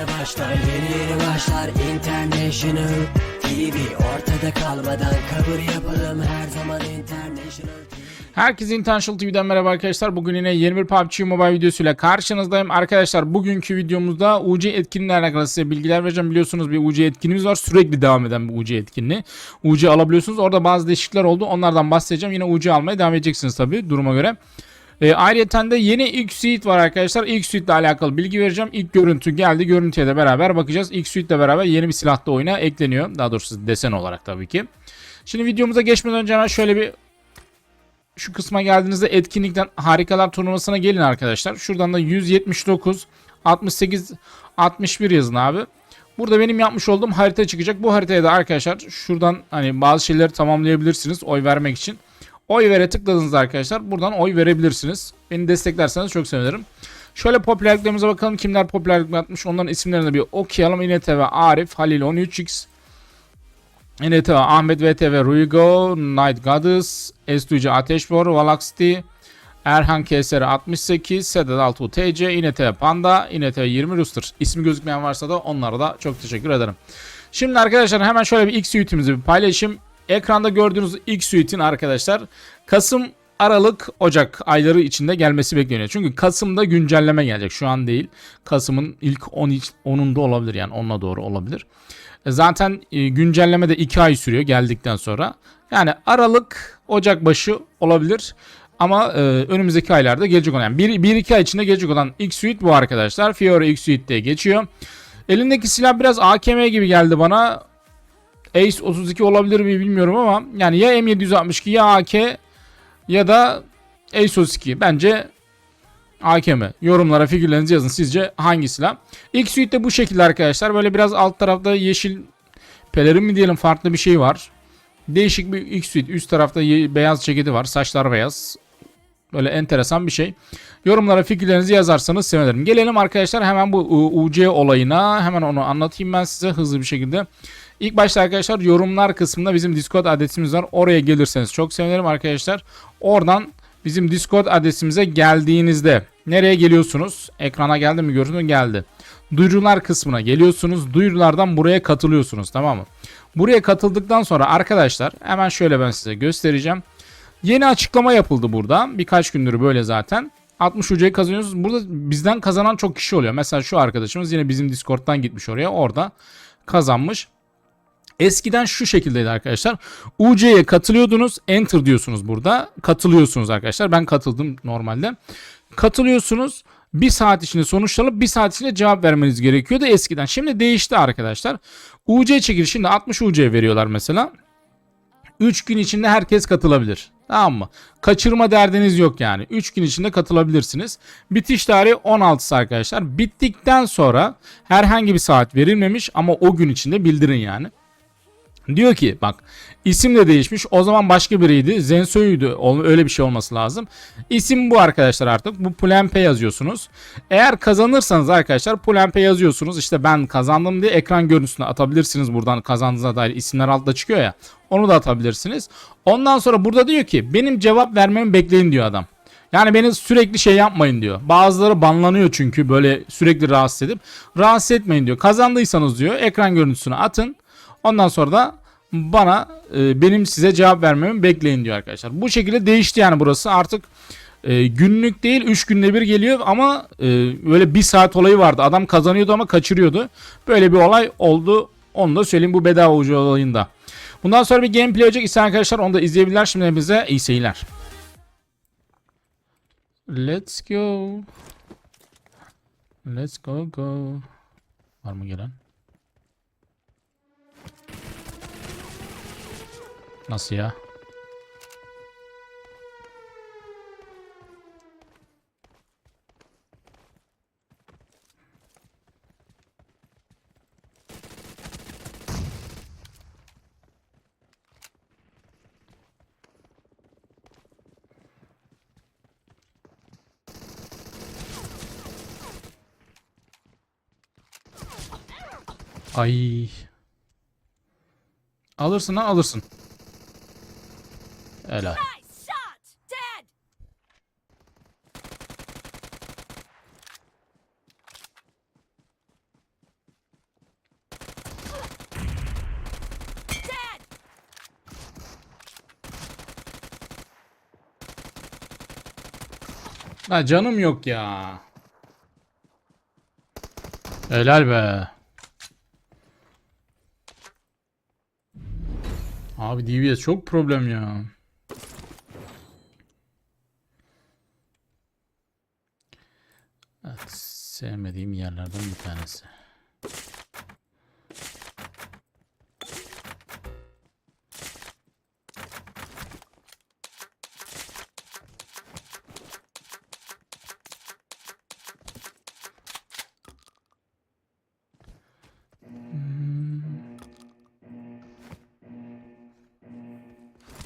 yeni başlar Yeni yeni başlar International TV Ortada kalmadan kabul yapalım Her zaman International TV Herkese International TV'den merhaba arkadaşlar. Bugün yine yeni bir PUBG Mobile videosuyla karşınızdayım. Arkadaşlar bugünkü videomuzda UC etkinliğiyle alakalı size bilgiler vereceğim. Biliyorsunuz bir UC etkinliğimiz var. Sürekli devam eden bir UC etkinliği. UC alabiliyorsunuz. Orada bazı değişiklikler oldu. Onlardan bahsedeceğim. Yine UC almaya devam edeceksiniz tabii duruma göre. E, ayrıca de yeni ilk suite var arkadaşlar. İlk suite ile alakalı bilgi vereceğim. İlk görüntü geldi. Görüntüye de beraber bakacağız. İlk suite ile beraber yeni bir silah da oyuna ekleniyor. Daha doğrusu desen olarak tabii ki. Şimdi videomuza geçmeden önce hemen şöyle bir şu kısma geldiğinizde etkinlikten harikalar turnuvasına gelin arkadaşlar. Şuradan da 179 68 61 yazın abi. Burada benim yapmış olduğum harita çıkacak. Bu haritaya da arkadaşlar şuradan hani bazı şeyleri tamamlayabilirsiniz oy vermek için. Oy vere tıkladınız arkadaşlar. Buradan oy verebilirsiniz. Beni desteklerseniz çok sevinirim. Şöyle popülerliklerimize bakalım. Kimler popülerlik yapmış onların isimlerini de bir okuyalım. İNTV, Arif, Halil 13x, NTV, Ahmet VTV, Ruigo, Night Goddess, S2C Ateşbor, Valaxti, Erhan Keser 68, Sedat Altuğ TC, İNTV Panda, İNTV 20 Rooster. İsmi gözükmeyen varsa da onlara da çok teşekkür ederim. Şimdi arkadaşlar hemen şöyle bir ilk suite'imizi bir paylaşayım. Ekranda gördüğünüz ilk suite'in arkadaşlar Kasım Aralık Ocak ayları içinde gelmesi bekleniyor. Çünkü Kasım'da güncelleme gelecek. Şu an değil. Kasım'ın ilk 10 iç- 10'unda olabilir yani 10'una doğru olabilir. E, Zaten e, güncelleme de 2 ay sürüyor geldikten sonra. Yani Aralık Ocak başı olabilir. Ama e, önümüzdeki aylarda gelecek olan yani 1-2 ay içinde gelecek olan ilk suite bu arkadaşlar. Fiora ilk suite diye geçiyor. Elindeki silah biraz AKM gibi geldi bana. Ace 32 olabilir mi bilmiyorum ama yani ya M762 ya AK ya da Ace 32. Bence AKM. Yorumlara figürlerinizi yazın. Sizce hangi silah? İlk suite de bu şekilde arkadaşlar. Böyle biraz alt tarafta yeşil pelerin mi diyelim farklı bir şey var. Değişik bir ilk suite. Üst tarafta beyaz ceketi var. Saçlar beyaz. Böyle enteresan bir şey. Yorumlara fikirlerinizi yazarsanız sevinirim. Gelelim arkadaşlar hemen bu UC olayına. Hemen onu anlatayım ben size hızlı bir şekilde. İlk başta arkadaşlar yorumlar kısmında bizim Discord adresimiz var. Oraya gelirseniz çok sevinirim arkadaşlar. Oradan bizim Discord adresimize geldiğinizde nereye geliyorsunuz? Ekrana geldi mi gördün mü? Geldi. Duyurular kısmına geliyorsunuz. Duyurulardan buraya katılıyorsunuz tamam mı? Buraya katıldıktan sonra arkadaşlar hemen şöyle ben size göstereceğim. Yeni açıklama yapıldı burada. Birkaç gündür böyle zaten. 60 UC'yi kazanıyorsunuz. Burada bizden kazanan çok kişi oluyor. Mesela şu arkadaşımız yine bizim Discord'dan gitmiş oraya. Orada kazanmış. Eskiden şu şekildeydi arkadaşlar. UC'ye katılıyordunuz. Enter diyorsunuz burada. Katılıyorsunuz arkadaşlar. Ben katıldım normalde. Katılıyorsunuz. Bir saat içinde sonuçlanıp bir saat içinde cevap vermeniz gerekiyordu eskiden. Şimdi değişti arkadaşlar. UC çekilişinde 60 UC veriyorlar mesela. 3 gün içinde herkes katılabilir. Tamam mı? Kaçırma derdiniz yok yani. 3 gün içinde katılabilirsiniz. Bitiş tarihi 16'sı arkadaşlar. Bittikten sonra herhangi bir saat verilmemiş ama o gün içinde bildirin yani. Diyor ki bak isim de değişmiş. O zaman başka biriydi. Zensoy'uydu. Öyle bir şey olması lazım. İsim bu arkadaşlar artık. Bu Pulempe yazıyorsunuz. Eğer kazanırsanız arkadaşlar Pulempe yazıyorsunuz. İşte ben kazandım diye ekran görüntüsüne atabilirsiniz. Buradan kazandığınıza dair isimler altta çıkıyor ya. Onu da atabilirsiniz. Ondan sonra burada diyor ki benim cevap vermemi bekleyin diyor adam. Yani beni sürekli şey yapmayın diyor. Bazıları banlanıyor çünkü böyle sürekli rahatsız edip. Rahatsız etmeyin diyor. Kazandıysanız diyor ekran görüntüsünü atın. Ondan sonra da bana e, benim size cevap vermemi bekleyin diyor arkadaşlar. Bu şekilde değişti yani burası artık e, günlük değil 3 günde bir geliyor ama e, böyle bir saat olayı vardı. Adam kazanıyordu ama kaçırıyordu. Böyle bir olay oldu. Onu da söyleyeyim bu bedava ucu olayında. Bundan sonra bir gameplay olacak. İsteyen arkadaşlar onu da izleyebilirler. Şimdi hepinize iyi seyirler. Let's go. Let's go go. Var mı gelen? Nasıl ya? Ay. Alırsın lan alırsın. Helal. Ha canım yok ya. Helal be. Abi DBS çok problem ya. Evet, sevmediğim yerlerden bir tanesi.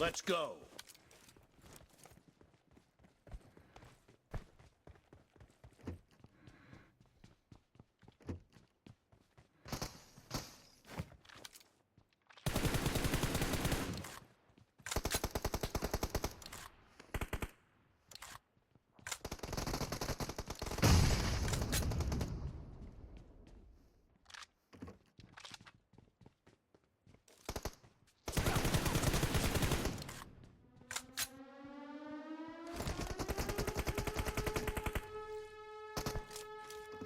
Let's go.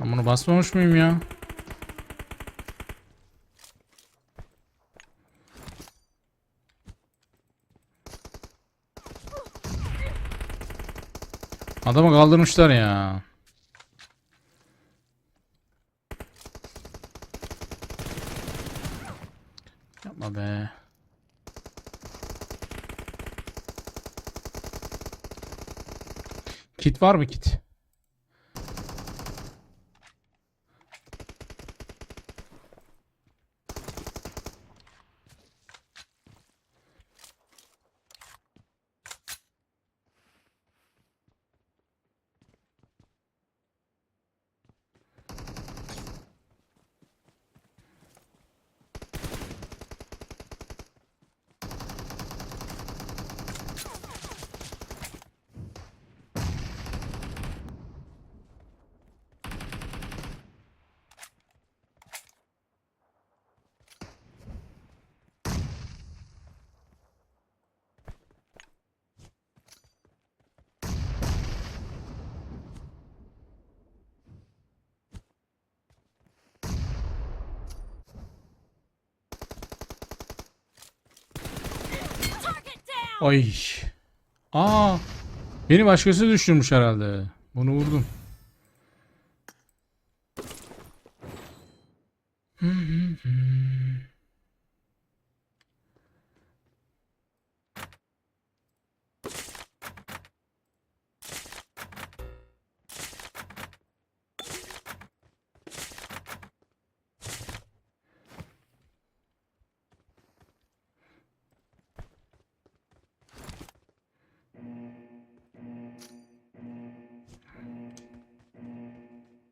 Ben bunu basmamış mıyım ya? Adamı kaldırmışlar ya. Yapma be. Kit var mı kit? Ay. Aa. Beni başkası düşürmüş herhalde. Bunu vurdum.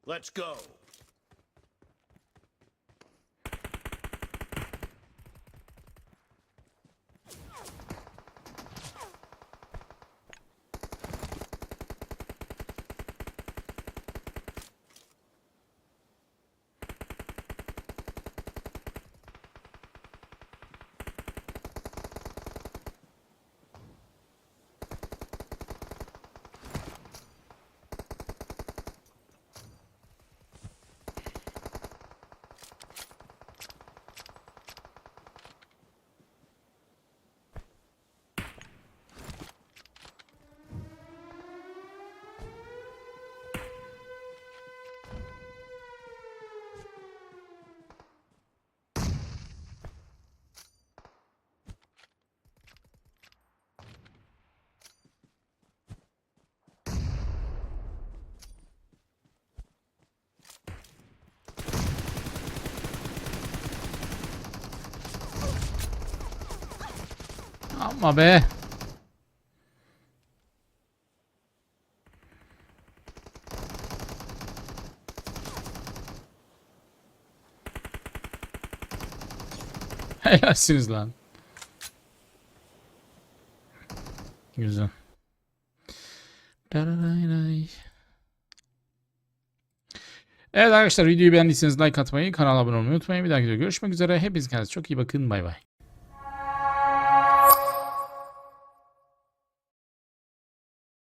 Let's go. Ama be. Helalsiniz lan. Güzel. Evet arkadaşlar videoyu beğendiyseniz like atmayı, kanala abone olmayı unutmayın. Bir dahaki videoda görüşmek üzere. Hepiniz kendinize çok iyi bakın. Bay bay.